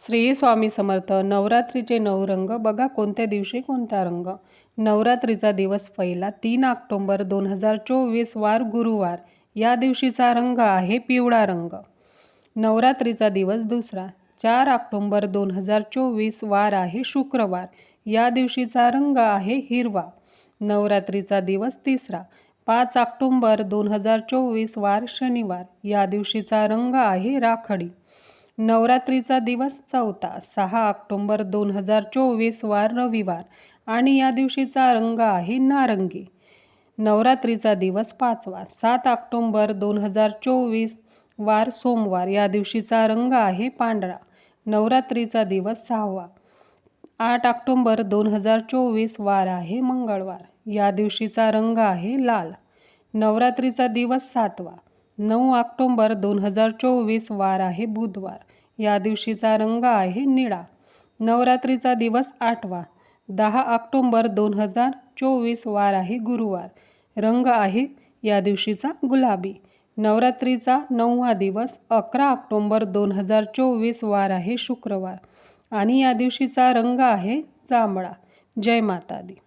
श्री स्वामी समर्थ नवरात्रीचे नऊ रंग. बघा कोणत्या दिवशी कोणता रंग. नवरात्रीचा दिवस पहिला तीन ऑक्टोंबर दोन हजार चोवीस वार गुरुवार. या दिवशीचा रंग आहे पिवळा रंग. नवरात्रीचा दिवस दुसरा. चार ऑक्टोंबर दोन हजार चोवीस वार आहे शुक्रवार. या दिवशीचा रंग आहे हिरवा. नवरात्रीचा दिवस तिसरा. पाच ऑक्टोंबर दोन हजार चोवीस वार शनिवार. या दिवशीचा रंग आहे राखडी. नवरात्रीचा दिवस चौथा सहा ऑक्टोंबर दोन हजार चोवीस वार रविवार आणि या दिवशीचा रंग आहे नारंगी. नवरात्रीचा दिवस पाचवा सात ऑक्टोंबर दोन हजार चोवीस वार सोमवार. या दिवशीचा रंग आहे पांढरा. नवरात्रीचा दिवस सहावा आठ ऑक्टोंबर दोन हजार चोवीस वार आहे मंगळवार. या दिवशीचा रंग आहे लाल. नवरात्रीचा दिवस सातवा नऊ ऑक्टोंबर दोन हजार चोवीस वार आहे बुधवार. या दिवशीचा रंग आहे निळा. नवरात्रीचा दिवस आठवा. दहा ऑक्टोंबर दोन हजार चोवीस वार आहे गुरुवार. रंग आहे या दिवशीचा गुलाबी. नवरात्रीचा नववा दिवस अकरा ऑक्टोंबर दोन हजार चोवीस वार आहे शुक्रवार. आणि या दिवशीचा रंग आहे जांभळा. जय माता दी.